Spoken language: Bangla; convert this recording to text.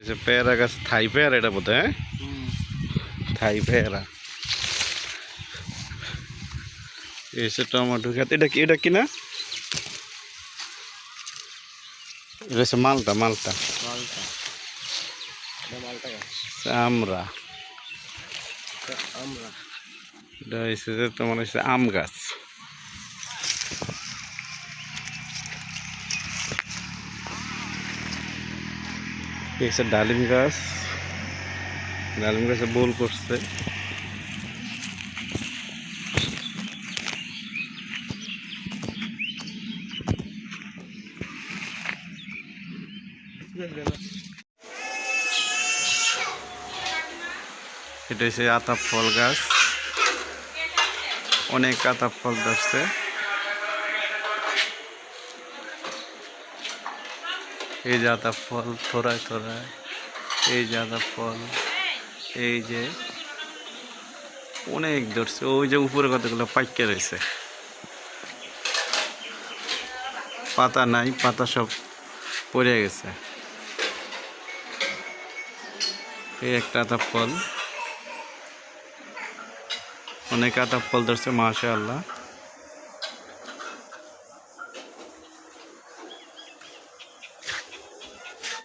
যে পেয়ারা গাছ থাই পেয়ারা এটা বোধ হ্যাঁ? থাই পেয়ারা। এসে টমেটো গাছ এটা কি এটা কি না? এটা হচ্ছে মালটা মালটা। আমরা আমরা এটা হচ্ছে তোমার হচ্ছে আম গাছ। এই হচ্ছে ডালিম গাছ। ডালিম গাছে বোল করছে। এটা হচ্ছে আতাপ ফল গাছ। অনেক আতাপ ফল ধরছে। এই যে ফল, থোড়ায় থোড়ায়। এই যে ফল, এই যে অনেক ধরছে। ওই যে উপরে কতগুলো পাইকে রয়েছে। পাতা নাই, পাতা সব পড়ে গেছে। এই একটা আতাপ ফল। অনেক আতাপ ফল ধরছে মাশা আল্লাহ